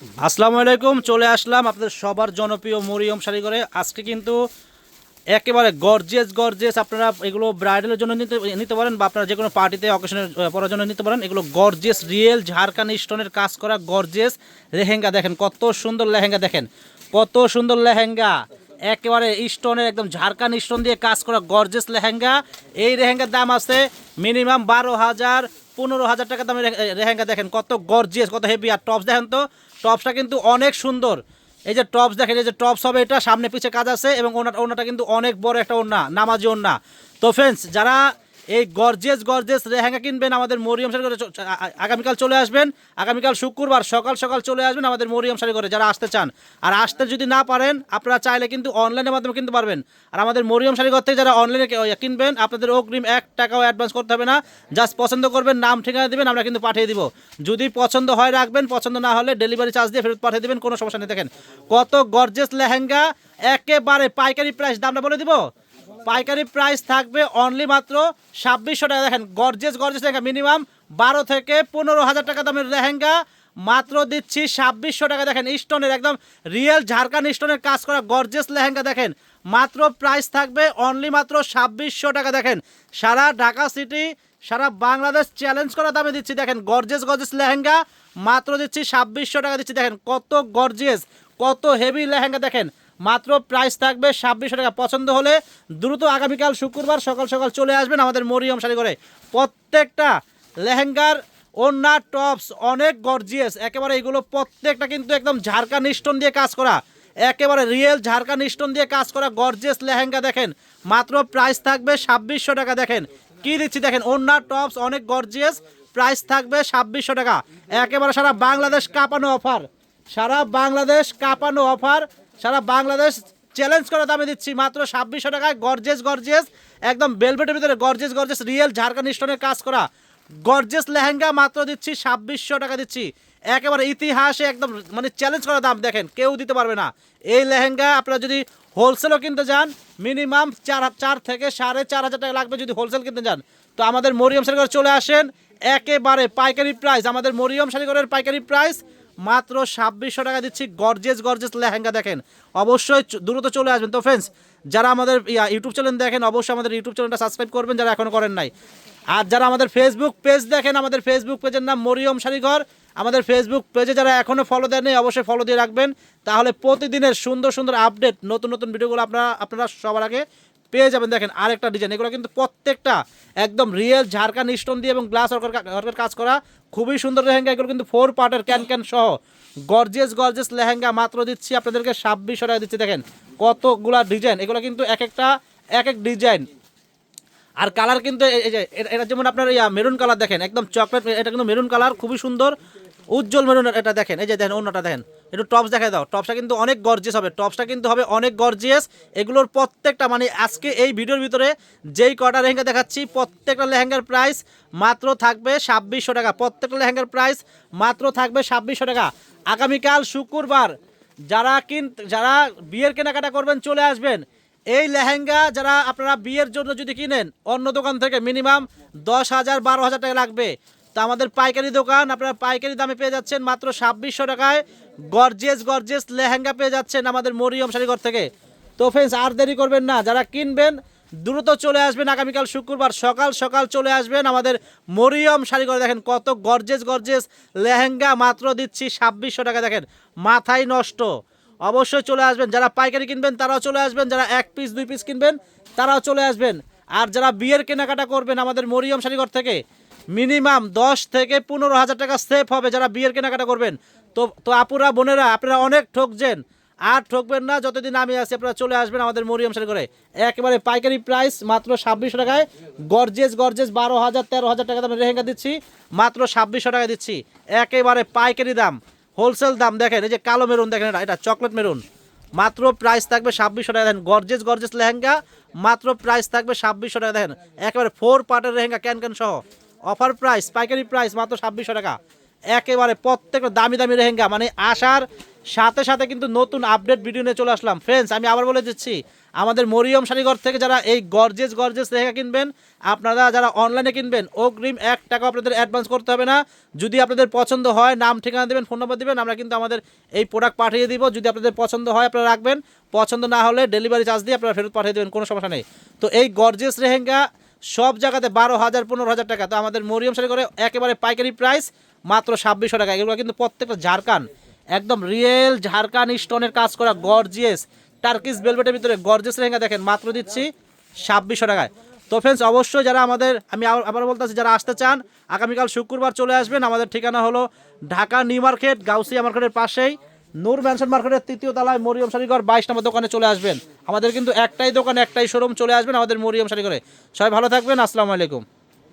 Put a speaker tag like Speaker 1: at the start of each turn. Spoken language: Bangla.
Speaker 1: আসসালামু আলাইকুম, চলে আসলাম আপনাদের সবার জনপ্রিয় মরিয়ম শাড়ি করে আজকে কিন্তু একেবারে গর্জেস গর্জেস আপনারা এগুলো ব্রাইডালের জন্য নিতে নিতে পারেন বা আপনারা যে কোনো পার্টিতে অকেশনের পরার জন্য নিতে পারেন। এগুলো গর্জেস রিয়েল ঝাড়খানি স্টোনের কাজ করা গর্জেস লেহেঙ্গা দেখেন, কত সুন্দর লেহেঙ্গা দেখেন, কত সুন্দর লেহেঙ্গা। একেবারে স্টোনের একদম ঝাড়খান স্টোন দিয়ে কাজ করা গর্জেস লেহেঙ্গা। এই লেহেঙ্গার দাম আছে মিনিমাম বারো হাজার, পনেরো হাজার টাকা দামের লেহেঙ্গা দেখেন, কত গর্জিয়াস কত হেভি আর টপস দেখেন তো টপসটা কিন্তু অনেক সুন্দর। এই যে টপস দেখেন, এই যে টপস হবে এটা, সামনে পিছে কাজ আছে এবং ওনাটা ওনাটা কিন্তু অনেক বড় একটা ওনা নামাজি ওনা তো ফ্রেন্ডস যারা এই গর্জেস গর্জেস লেহেঙ্গা কিনবেন, আমাদের মরিয়ম শাড়ি করে আগামীকাল চলে আসবেন। আগামীকাল শুক্রবার সকাল সকাল চলে আসবেন আমাদের মরিয়ম শাড়ি করে যারা আসতে চান। আর আসতে যদি না পারেন, আপনারা চাইলে কিন্তু অনলাইনের মাধ্যমে কিনতে পারবেন। আর আমাদের মরিয়ম শাড়ি ঘর থেকে যারা অনলাইনে কিনবেন, আপনাদের অগ্রিম এক টাকাও অ্যাডভান্স করতে হবে না। জাস্ট পছন্দ করবেন, নাম, ঠিকানা দিবেন, আমরা কিন্তু পাঠিয়ে দিব। যদি পছন্দ হয় রাখবেন, পছন্দ না হলে ডেলিভারি চার্জ দিয়ে ফেরত পাঠিয়ে দেবেন, কোনো সমস্যা নেই। দেখেন কত গর্জেস লেহেঙ্গা, একেবারে পাইকারি প্রাইস দামটা বলে দিব? পাইকারি প্রাইস থাকবে অনলি মাত্র ছাব্বিশশো টাকা। দেখেন গর্জেস গর্জেস লেহেঙ্গা মিনিমাম বারো থেকে পনেরো হাজার টাকা দামের লেহেঙ্গা। মাত্র দিচ্ছি ছাব্বিশশো টাকা। দেখেন স্টোনের একদম রিয়েল ঝাড়খান্ড স্টোনের কাজ করা গর্জেস লেহেঙ্গা, দেখেন। মাত্র প্রাইস থাকবে অনলি মাত্র ছাব্বিশশো টাকা। দেখেন, সারা ঢাকা সিটি সারা বাংলাদেশ চ্যালেঞ্জ করা দামে দিচ্ছি। দেখেন গর্জেস গর্জেস লেহেঙ্গা। মাত্র দিচ্ছি ছাব্বিশশো টাকা দিচ্ছি। দেখেন, কত গর্জেস কত হেভি লেহেঙ্গা, দেখেন। মাত্র প্রাইস থাকবে ছাব্বিশশো টাকা। পছন্দ হলে দ্রুত আগামীকাল শুক্রবার সকাল সকাল চলে আসবেন আমাদের মরিয়ম শাড়ি করে প্রত্যেকটা লেহেঙ্গার ওন্না টপস, অনেক গর্জিয়াস একেবারে এগুলো প্রত্যেকটা কিন্তু একদম ঝাড়খান স্টোন দিয়ে কাজ করা। একেবারে রিয়েল ঝাড়খান স্টোন দিয়ে কাজ করা গর্জিয়াস লেহেঙ্গা দেখেন। মাত্র প্রাইস থাকবে ছাব্বিশশো টাকা দেখেন। কি দিচ্ছি দেখেন? ওন্না টপস, অনেক গর্জিয়াস প্রাইস থাকবে ছাব্বিশশো টাকা। একেবারে সারা বাংলাদেশ কাঁপানো অফার সারা বাংলাদেশ কাঁপানো অফার সারা বাংলাদেশ চ্যালেঞ্জ করে দামে দিচ্ছি। মাত্র ছাব্বিশশো টাকায় গর্জেস গর্জেস একদম বেলভেটের ভিতরে গর্জেস গর্জেস রিয়েল ঝাড়খান্ড স্টোনের কাজ করা। গর্জেস লেহেঙ্গা মাত্র দিচ্ছি, ছাব্বিশশো টাকা দিচ্ছি। একেবারে ইতিহাসে একদম মানে চ্যালেঞ্জ করা দাম, দেখেন, কেউ দিতে পারবে না। এই লেহেঙ্গা আপনারা যদি হোলসেলও কিনতে যান মিনিমাম চার চার থেকে সাড়ে চার হাজার টাকা লাগবে যদি হোলসেল কিনতে যান। তো আমাদের মরিয়ম শাড়িঘর চলে আসেন। একেবারে পাইকারি প্রাইস আমাদের মরিয়ম শাড়িঘরের পাইকারি প্রাইস মাত্র ছাব্বিশশো টাকা দিচ্ছি গর্জেস গর্জেস লেহেঙ্গা দেখেন। অবশ্যই দ্রুত চলে আসবেন। তো ফ্রেন্ডস যারা আমাদের ইউটিউব চ্যানেল দেখেন, অবশ্যই আমাদের ইউটিউব চ্যানেলটা সাবস্ক্রাইব করবেন, যারা এখনও করেন নাই। আর যারা আমাদের ফেসবুক পেজ দেখেন, আমাদের ফেসবুক পেজের নাম মরিয়ম শাড়িঘর আমাদের ফেসবুক পেজে যারা এখনও ফলো দেননি, অবশ্যই ফলো দিয়ে রাখবেন। তাহলে প্রতিদিনের সুন্দর সুন্দর আপডেট নতুন নতুন ভিডিওগুলো আপনারা আপনারা সবার আগে পেয়ে যাবেন। দেখেন আরেকটা ডিজাইন এগুলো কিন্তু প্রত্যেকটা একদম রিয়েল ঝাড়খান স্টোন দিয়ে এবং গ্লাস ওয়ার্কের কাজ করা। খুবই সুন্দর লেহেঙ্গা, এগুলো কিন্তু ফোর পার্টের ক্যান ক্যান সহ। গর্জেস গর্জেস লেহেঙ্গা মাত্র দিচ্ছি আপনাদেরকে ছাব্বিশশো টাকা দিচ্ছি। দেখেন কতগুলা ডিজাইন এগুলো কিন্তু এক একটা, এক এক ডিজাইন আর কালার কিন্তু এটা যেমন আপনার ইয়া মেরুন কালার দেখেন, একদম চকলেট এটা কিন্তু মেরুন কালার খুবই সুন্দর, উজ্জ্বল মেরুন এটা দেখেন, এই যে দেখেন অন্যটা দেখেন। একটু টপস দেখাই দাও। টপসটা কিন্তু অনেক গর্জিয়াস হবে। টপসটা কিন্তু হবে অনেক গর্জিয়াস এগুলোর প্রত্যেকটা মানে আজকে এই ভিডিওর ভিতরে যেই কটা লেহেঙ্গা দেখাচ্ছি, প্রত্যেকটা লেহেঙ্গার প্রাইস মাত্র থাকবে ছাব্বিশশো টাকা। প্রত্যেকটা লেহেঙ্গার প্রাইস মাত্র থাকবে ছাব্বিশশো টাকা। আগামীকাল শুক্রবার যারা কিন, যারা বিয়ের কেনাকাটা করবেন, চলে আসবেন। এই লেহেঙ্গা যারা আপনারা বিয়ের জন্য যদি কিনেন, অন্য দোকান থেকে মিনিমাম দশ হাজার বারো হাজার টাকা লাগবে। তা আমাদের পাইকারি দোকান, আপনারা পাইকারি দামে পেয়ে যাচ্ছেন মাত্র ছাব্বিশশো টাকায়। গর্জেস গর্জেস লেহেঙ্গা পেয়ে যাচ্ছেন আমাদের মরিয়ম শাড়িঘর থেকে। তো ফ্রেন্ডস আর দেরি করবেন না, যারা কিনবেন দ্রুত চলে আসবেন আগামীকাল শুক্রবার সকাল সকাল চলে আসবেন আমাদের মরিয়ম শাড়িঘর দেখেন কত গর্জেস গর্জেস লেহেঙ্গা মাত্র দিচ্ছি ছাব্বিশশো টাকা, দেখেন মাথায় নষ্ট। অবশ্যই চলে আসবেন, যারা পাইকারি কিনবেন তারাও চলে আসবেন, যারা এক পিস দুই পিস কিনবেন তারাও চলে আসবেন। আর যারা বিয়ের কেনাকাটা করবেন আমাদের মরিয়ম শাড়িঘর থেকে মিনিমাম দশ থেকে পনেরো হাজার টাকা সেফ হবে যারা বিয়ের কেনাকাটা করবেন। তো তো আপুরা, বোনেরা, আপনারা অনেক ঠকছেন। আর ঠকবেন না, যতদিন আমি আছি, আপনারা চলে আসবেন আমাদের মরিয়ম শাড়ি করে। একেবারে পাইকারি প্রাইস মাত্র ছাব্বিশশো টাকায়। গর্জেস গর্জেস বারো হাজার, তেরো হাজার টাকা দামের লেহেঙ্গা দিচ্ছি। মাত্র ছাব্বিশশো টাকা দিচ্ছি। একেবারে পাইকারি দাম। হোলসেল দাম দেখেন, এই যে কালো মেরুন দেখেন এটা এটা চকলেট মেরুন। মাত্র প্রাইস থাকবে ছাব্বিশশো টাকা দেখেন গর্জেস গর্জেস লেহেঙ্গা। মাত্র প্রাইস থাকবে ছাব্বিশশো টাকা দেখেন, একেবারে ফোর পার্টের লেহেঙ্গা ক্যান ক্যান সহ। অফার প্রাইস, পাইকারি প্রাইস মাত্র ছাব্বিশশো টাকা। একেবারে প্রত্যেকটা দামি দামি রেহেঙ্গা মানে আসার সাথে সাথে কিন্তু নতুন আপডেট ভিডিও নিয়ে চলে আসলাম। ফ্রেন্ডস আমি আবার বলে দিচ্ছি, আমাদের মরিয়ম শাড়িঘর থেকে যারা এই গর্জেস গর্জেস লেহেঙ্গা কিনবেন, আপনারা যারা অনলাইনে কিনবেন, অগ্রিম এক টাকা আপনাদের অ্যাডভান্স করতে হবে না। যদি আপনাদের পছন্দ হয়, নাম, ঠিকানা দেবেন ফোন নম্বর দেবেন, আমরা কিন্তু আমাদের এই প্রোডাক্ট পাঠিয়ে দিব। যদি আপনাদের পছন্দ হয়, আপনারা রাখবেন। পছন্দ না হলে ডেলিভারি চার্জ দিয়ে আপনারা ফেরত পাঠিয়ে দেবেন, কোনো সমস্যা নেই। তো এই গর্জেস লেহেঙ্গা সব জায়গাতে বারো হাজার, পনেরো হাজার টাকা। তো আমাদের মরিয়ম শাড়ি করে একেবারে পাইকারি প্রাইস মাত্র ছাব্বিশশো টাকা। এগুলো কিন্তু প্রত্যেকটা ঝাড়খান একদম রিয়েল ঝাড়খান স্টোনের কাজ করা গর্জিয়াস টার্কিস বেলভেটের ভিতরে গর্জিয়াস লেহেঙ্গা দেখেন, মাত্র দিচ্ছি ছাব্বিশশো টাকায়। তো ফ্রেন্ডস অবশ্যই যারা আমাদের, আমি আবার- বলতেছি, যারা আসতে চান, আগামীকাল শুক্রবার চলে আসবেন। আমাদের ঠিকানা হলো ঢাকা নিউ মার্কেট, গাউসিয়া মার্কেটের পাশেই। নূর ম্যানশন মার্কেটের তৃতীয় তলায় মরিয়ম শাড়িঘর বাইশ নম্বর দোকানে চলে আসবেন। আমাদের কিন্তু একটাই দোকান একটাই শোরুম চলে আসবেন আমাদের মরিয়ম শাড়িঘরে সবাই ভালো থাকবেন, আসসালামু আলাইকুম।